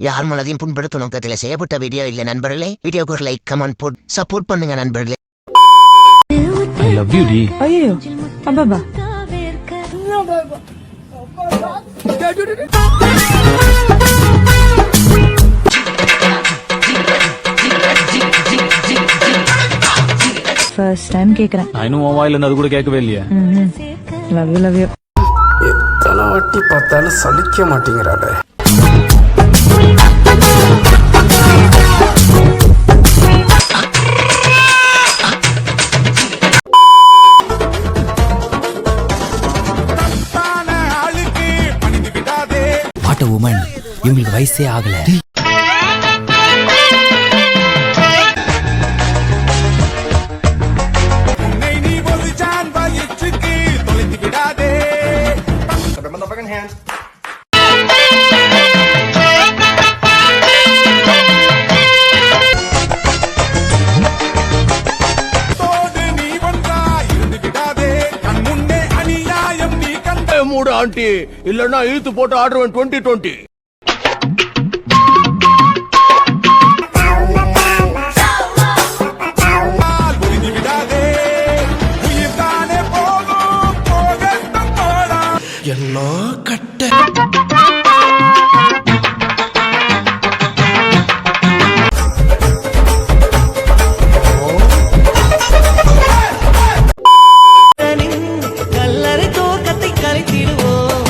யார் மனதையும் புண்படுத்தும் நோக்கத்தில் செய்யப்பட்ட வீடியோ இல்ல நண்பர்களே. வீடியோக்கு லைக் கமெண்ட் போட் சப்போர்ட் பண்ணுங்க நண்பர்களே. ஐ லவ் யூ டி ஐயோ அப்பாபா ஃபர்ஸ்ட் டைம் கேக்குறேன். நான் இன்னும் உன் வாயில அது கூட கேட்கவே இல்லையே. லவ் யூ லவ் யூ எத்தனை வாட்டி பார்த்தாலும் சலிக்க மாட்டேங்கிறாளே. வயசே ஆகல. மூடு ஆண்டி. இல்லன்னா இழுத்து போட்டு ஆடுவேன் டுவெண்ட்டி டுவெண்ட்டி என்ன கட்ட.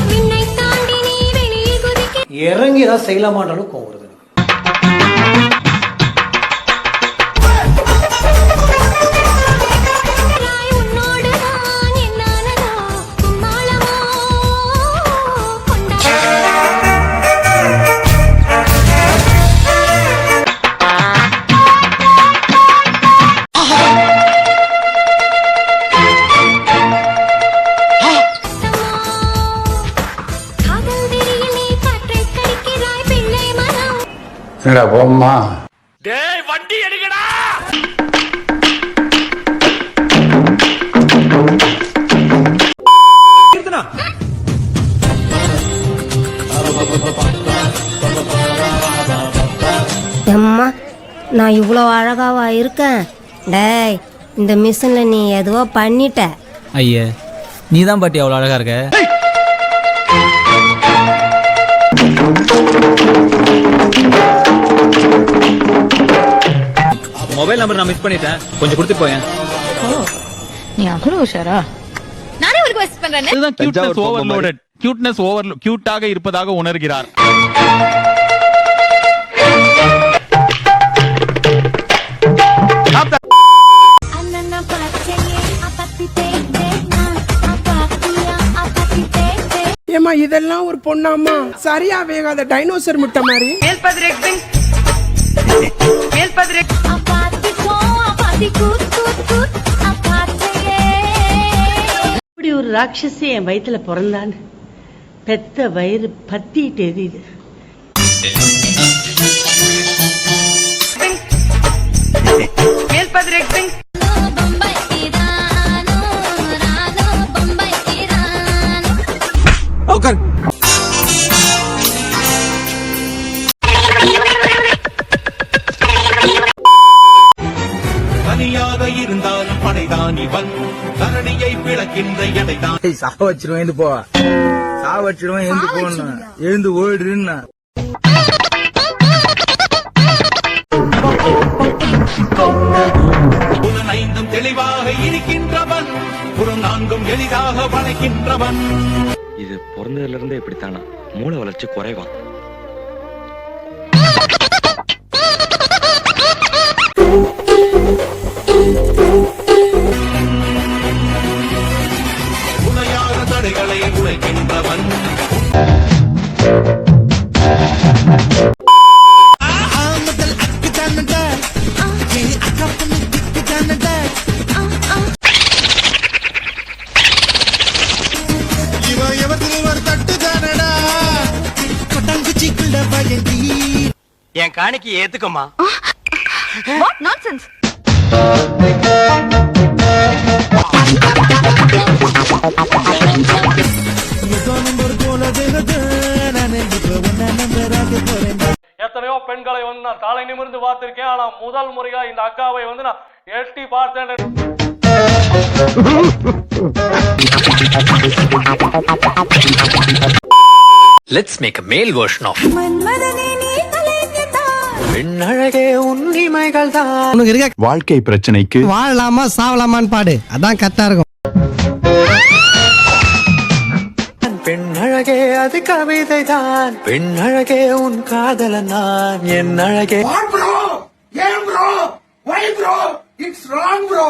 விண்ணை தாண்டி நீ வெளியே குதிக்க இறங்கி ஏதாவது செய்யலாமான்ற என்னடா போம்மா டேய் வண்டி எடுக்கடா! எம்மா நான் இவ்வளோ அழகாவா இருக்கேன்? டேய் இந்த மிஷினில் நீ எதுவோ பண்ணிட்ட. ஐயே நீ தான் பாட்டி அவ்வளோ அழகா இருக்க? மொபைல் நம்பர் நான் மிஸ் பண்ணிட்டேன். கொஞ்சம் கொடுத்து போயேன். நீ அவ்வளோ உஷாரா? நானே உங்களுக்கு வெஸ்ட் பண்றேன் இதுதான் கியூட்னஸ் ஓவர்லோடட் கியூட்னஸ் ஓவர் கியூட்டாக இருப்பதாக உணர்கிறார். ஏமா இதெல்லாம் ஒரு பொண்ணாமா சரியா வேகாத டைனோசர் முட்டை மாதிரி. அப்பாத்தையே இப்படி ஒரு ராட்சசி என் வயித்துல பிறந்தான்னு பெத்த வயிறு பத்திட்டு எரியுது. பம்பை விளக்கின்ற எடைதான் சா வச்சிருவேன் எழுந்து போ. சா வச்சிருவேன் எழுந்து போடணும் எழுந்து ஓடுன்னு ஐந்தும் தெளிவாக இருக்கின்றவன் புறம் நான்கும் எளிதாக வளைக்கின்றவன். இது பிறந்ததுல இருந்தே இப்படித்தானா? மூளை வளர்ச்சி குறைவான் உலையாத தடைகளை உழைக்கின்றவன் என் காணிக்கு ஏத்துக்கமா வாட் நான்சென்ஸ் எத்தனையோ பெண்களை வந்து நான் தலை நிமிர்ந்து பார்த்திருக்கேன். ஆனா முதல் முறையா இந்த அக்காவை வந்து நான் எட்டி பார்த்தேன். லெட்ஸ் மேக் அ மேல் வெர்ஷன் ஆஃப் வாழ்க்கை பிரச்சனைக்கு வாழலாமா சாவலாமான்னு பாடு. அதான் கரெக்டா இருக்கும். பெண்ணழகே அது கவிதை தான் பெண்ணழகே உன் காதலன் நான். என் அழகே. ப்ரோ ஏன் bro why bro it's wrong bro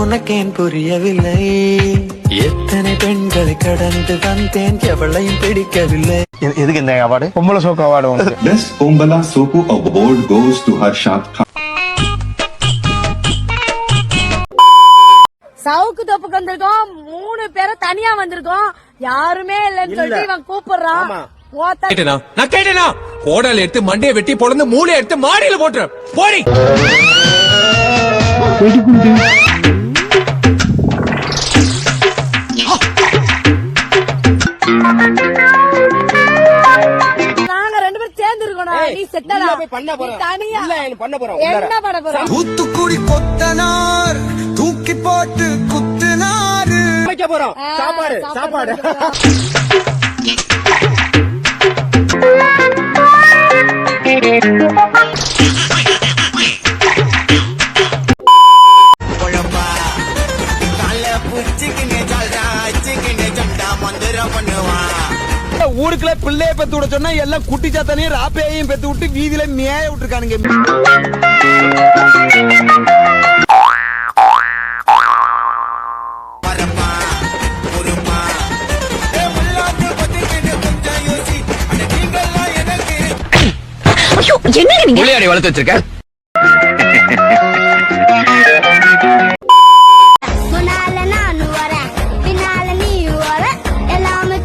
உனக்கேன் புரியவில்லை. எத்தனை பெண்களை கடந்து வந்தேன் எவளையும் பிடிக்கவில்லை. எதுக்கு இந்த அவார்டு பொம்பளை சோக்கு அவார்டு உனக்கு. Best Pombala Sopu Award goes to சவுக்கு தொப்புக்கு வந்திருக்கோம். மூணு பேரும் தனியா வந்திருக்கோம். யாருமே இல்லைன்னு சொல்லிட்டு இவன் கூப்பிடுறான். ஓத்த நான் கேட்டேனா? கோடல் எடுத்து மண்டையை வெட்டி பொழந்து மூளை எடுத்து மாடியில போட்டுற போடி. தூத்துக்குடி கொத்தனார். தூக்கி போட்டு குத்துனாரு. வைக்க போறோம். சாப்பாடு சாப்பாடு ஊருக்குள்ள பிள்ளைய பெத்து விட சொன்னா எல்லாம் குட்டி சாத்தானையும் ராப்பையையும் பெத்து விட்டு வீதியில மேய விட்டுருக்கானுங்க.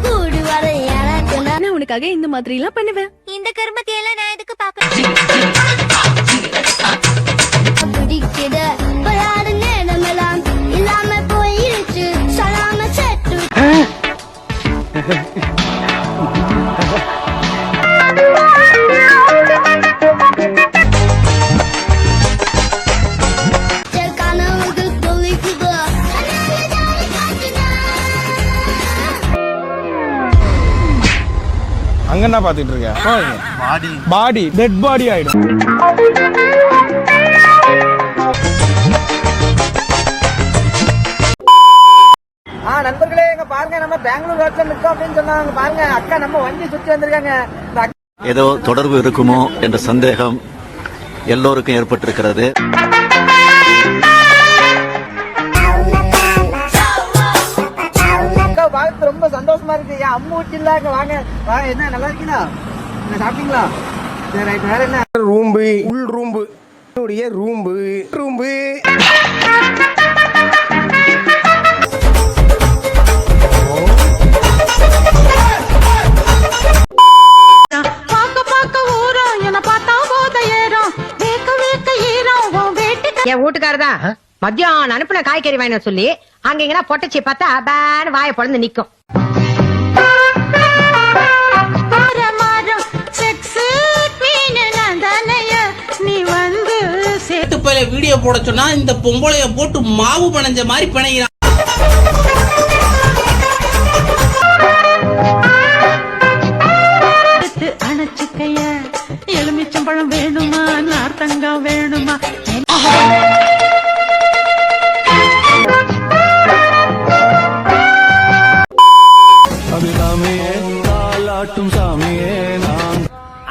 கூடி வர எனக்கு நான் உனக்காக இந்த மாதிரி எல்லாம் பண்ணுவேன். இந்த கருமத்தை எல்லாம் நான் எதுக்கு விளையாடு நேரமெல்லாம் இல்லாம போயிருச்சு சொல்லாம செட்டு என்ன பாத்துட்டு இருக்க பாடி பாடி டெட் பாடி ஆயிடும். ஆ நண்பர்களே எங்க பாருங்க நம்ம பெங்களூர் ரோட்ல நிக்கோம் அப்படின்னு சொன்னாங்க பாருங்க அக்கா நம்ம வண்டி சுத்தி வந்திருக்காங்க. ஏதோ தொடர்பு இருக்குமோ என்ற சந்தேகம் எல்லோருக்கும் ஏற்பட்டிருக்கிறது. இருக்கு என் அம்மு வச்சிருந்தாங்க வாங்க. வாங்க என்ன நல்லா இருக்கீங்களா என்ன சாப்பிட்டீங்களா? சரி ரைட் வேற என்ன? ரூம்பு உள் ரூம்பு. உடைய ரூம்பு. ரூம்பு. என் வீட்டுக்காரதான் மத்தியானம் அனுப்புன காய்கறி வாங்கின சொல்லி அங்க எங்கன்னா பொட்டச்சி பார்த்தா பேன்னு வாயை பொழந்து நிக்கும். பையில வீடியோ போட சொன்னா இந்த பொம்பளைய போட்டு மாவு பணைஞ்ச மாதிரி பிணைகிறான். எலுமிச்சம்பழம் வேணுமா நார்த்தங்காய் வேணுமா?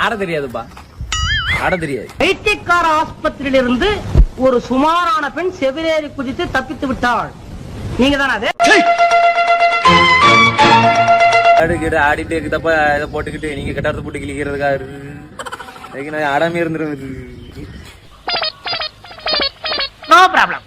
ஆட தெரியாதுப்பா. ஆட தெரியாது. வைத்தியக்கார ஆஸ்பத்திரியிலிருந்து ஒரு சுமாரான பெண் செவிலேறி குதித்து தப்பித்து விட்டாள். நீங்க தானே அது? ஆடுகிற ஆடிட்டே இருக்குதப்ப இதை போட்டுக்கிட்டு நீங்க கட்டாரத்தை போட்டு கிளிக்கிறதுக்கா இருக்கு. நான் ஆடாமே இருந்துருவது நோ ப்ராப்ளம்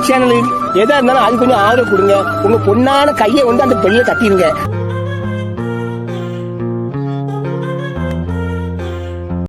சேனல் எதா இருந்தாலும் அது கொஞ்சம் ஆதரவு கொடுங்க. உங்க பொண்ணான கையை வந்து அந்த பெரிய தட்டிடுங்க